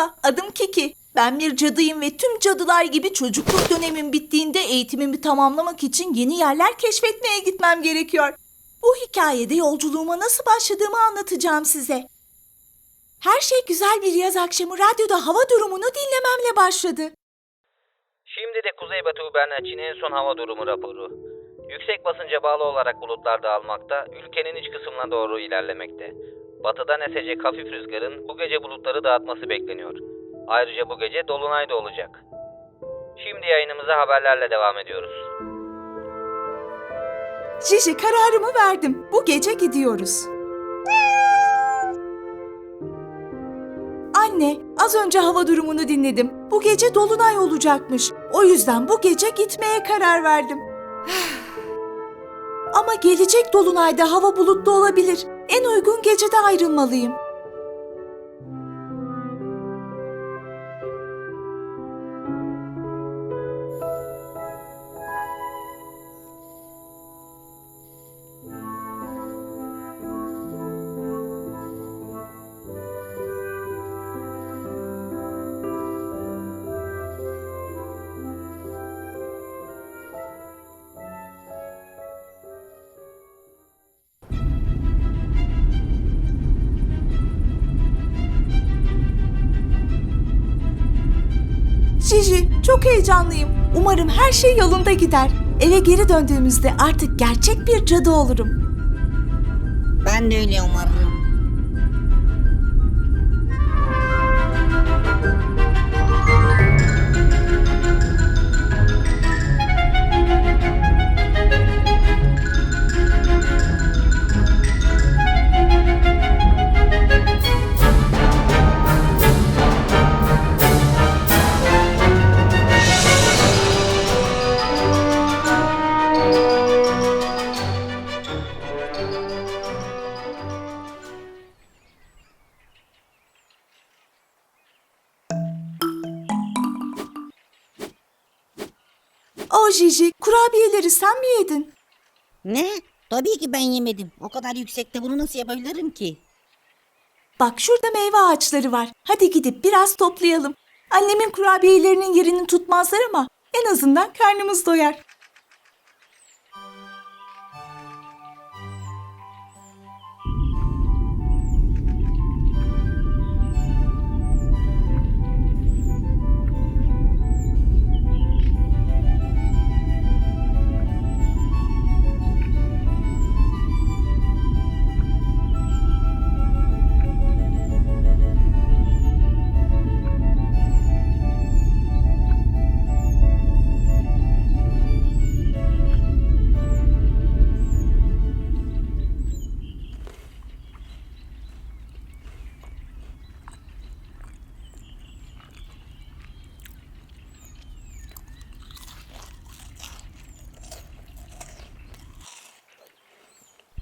Merhaba, adım Kiki. Ben bir cadıyım ve tüm cadılar gibi çocukluk dönemim bittiğinde eğitimimi tamamlamak için yeni yerler keşfetmeye gitmem gerekiyor. Bu hikayede yolculuğuma nasıl başladığımı anlatacağım size. Her şey güzel bir yaz akşamı radyoda hava durumunu dinlememle başladı. Şimdi de Kuzeybatı Uberna için en son hava durumu raporu. Yüksek basınca bağlı olarak bulutlar dağılmakta, ülkenin iç kısmına doğru ilerlemekte. Batıdan esecek hafif rüzgarın bu gece bulutları dağıtması bekleniyor. Ayrıca bu gece dolunay da olacak. Şimdi yayınımıza haberlerle devam ediyoruz. Jiji kararımı verdim. Bu gece gidiyoruz. Anne, az önce hava durumunu dinledim. Bu gece dolunay olacakmış. O yüzden bu gece gitmeye karar verdim. Ama gelecek dolunayda hava bulutlu olabilir. En uygun gecede ayrılmalıyım. Jiji, çok heyecanlıyım. Umarım her şey yolunda gider. Eve geri döndüğümüzde artık gerçek bir cadı olurum. Ben de öyle umarım. O Jiji, kurabiyeleri sen mi yedin? Ne? Tabii ki ben yemedim. O kadar yüksekte bunu nasıl yapabilirim ki? Bak şurada meyve ağaçları var. Hadi gidip biraz toplayalım. Annemin kurabiyelerinin yerini tutmazlar ama en azından karnımız doyar.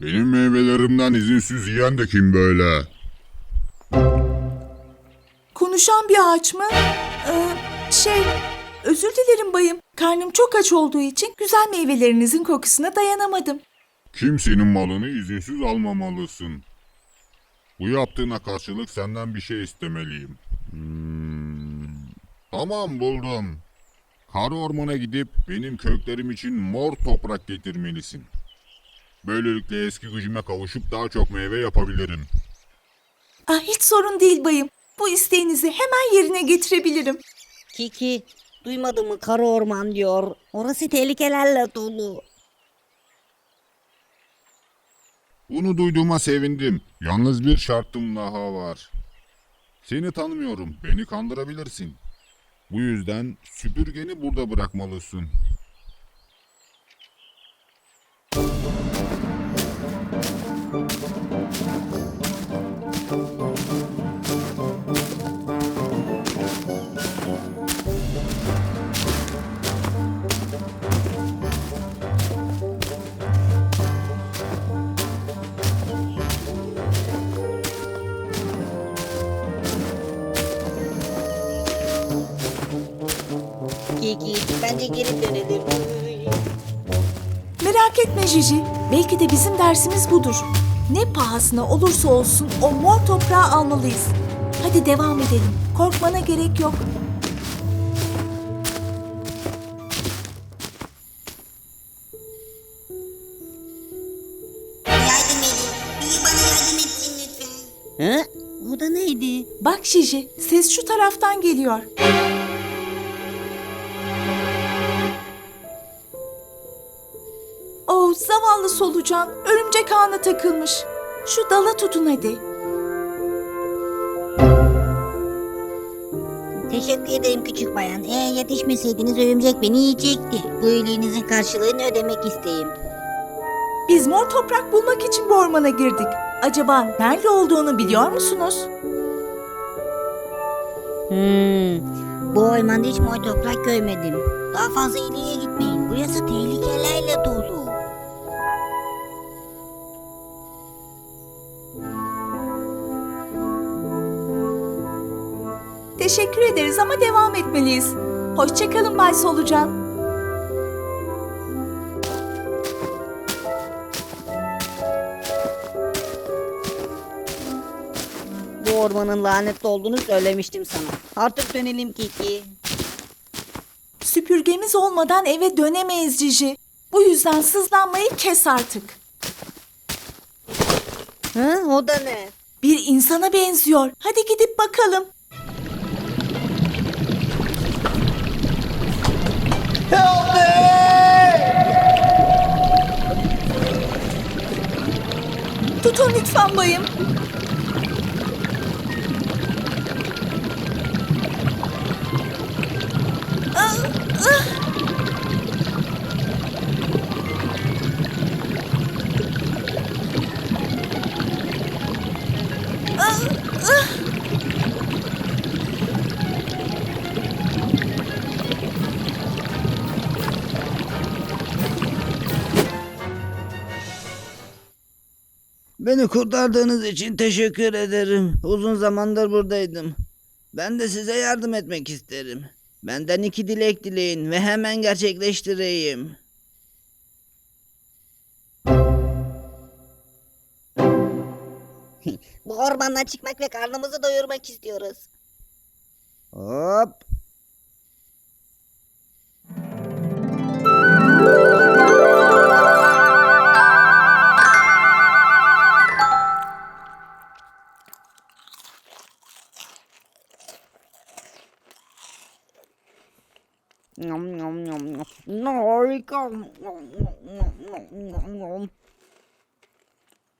Benim meyvelerimden izinsiz yiyen de kim böyle? Konuşan bir ağaç mı? Ee, şey, özür dilerim bayım. Karnım çok aç olduğu için güzel meyvelerinizin kokusuna dayanamadım. Kimsenin malını izinsiz almamalısın. Bu yaptığına karşılık senden bir şey istemeliyim. Hmm. Tamam buldum. Kara ormana gidip benim köklerim için mor toprak getirmelisin. Böylelikle eski gücüme kavuşup daha çok meyve yapabilirim. Ah, hiç sorun değil bayım. Bu isteğinizi hemen yerine getirebilirim. Kiki, duymadın mı kara orman diyor. Orası tehlikelerle dolu. Bunu duyduğuma sevindim. Yalnız bir şartım daha var. Seni tanımıyorum. Beni kandırabilirsin. Bu yüzden süpürgeni burada bırakmalısın. Geri dönelim. Merak etme Jiji. Belki de bizim dersimiz budur. Ne pahasına olursa olsun o mor toprağı almalıyız. Hadi devam edelim. Korkmana gerek yok. Yardım edin. Biri bana yardım etsin lütfen. Hı? O da neydi? Bak Şiji, ses şu taraftan geliyor. Zavallı solucan. Örümcek ağına takılmış. Şu dala tutun hadi. Teşekkür ederim küçük bayan. Eğer yetişmeseydiniz örümcek beni yiyecekti. Bu iyiliğinizin karşılığını ödemek isteyeyim. Biz mor toprak bulmak için bu ormana girdik. Acaba nerede olduğunu biliyor musunuz? Hmm. Bu ormanda hiç mor toprak görmedim. Daha fazla ileriye gitmeyin. Burası tehlikelerle dolu. Teşekkür ederiz ama devam etmeliyiz. Hoşçakalın Bay Solucan. Bu ormanın lanetli olduğunu söylemiştim sana. Artık dönelim Kiki. Süpürgemiz olmadan eve dönemeyiz Cici. Bu yüzden sızlanmayı kes artık. Hı? O da ne? Bir insana benziyor. Hadi gidip bakalım. Tutun lütfen bayım. Beni kurtardığınız için teşekkür ederim. Uzun zamandır buradaydım. Ben de size yardım etmek isterim. Benden iki dilek dileyin ve hemen gerçekleştireyim. Bu ormandan çıkmak ve karnımızı doyurmak istiyoruz. Hop.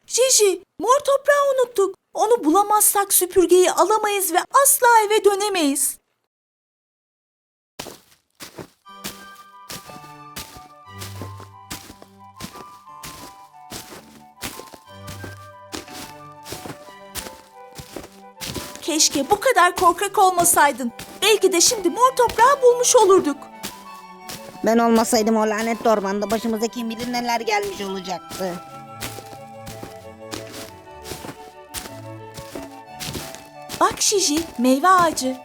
Jiji, mor toprağı unuttuk. Onu bulamazsak süpürgeyi alamayız ve asla eve dönemeyiz. Keşke bu kadar korkak olmasaydın. Belki de şimdi mor toprağı bulmuş olurduk. Ben olmasaydım o lanetli ormanda başımıza kim bilir neler gelmiş olacaktı. Bak Şiji, meyve ağacı.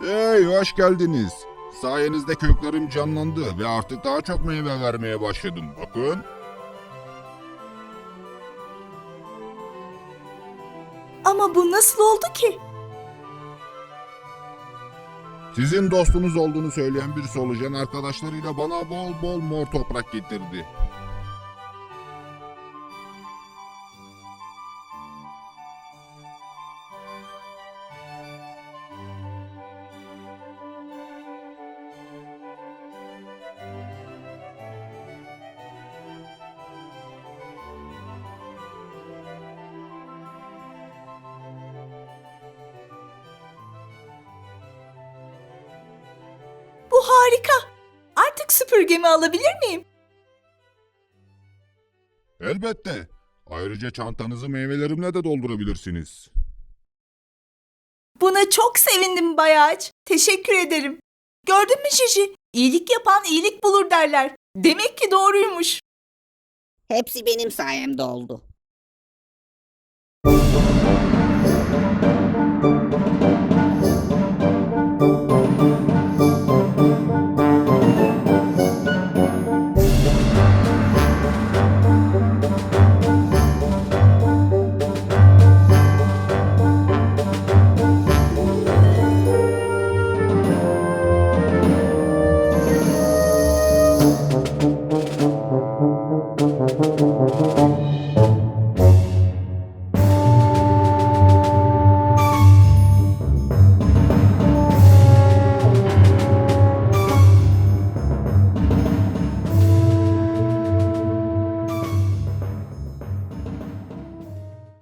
Hey hoş geldiniz. Sayenizde köklerim canlandı ve artık daha çok meyve vermeye başladım. Bakın. Ki? Sizin dostunuz olduğunu söyleyen bir solucan arkadaşlarıyla bana bol bol mor toprak getirdi. Harika. Artık süpürgemi alabilir miyim? Elbette. Ayrıca çantanızı meyvelerimle de doldurabilirsiniz. Buna çok sevindim Bayaç. Teşekkür ederim. Gördün mü Şişi? İyilik yapan iyilik bulur derler. Demek ki doğruymuş. Hepsi benim sayemde oldu.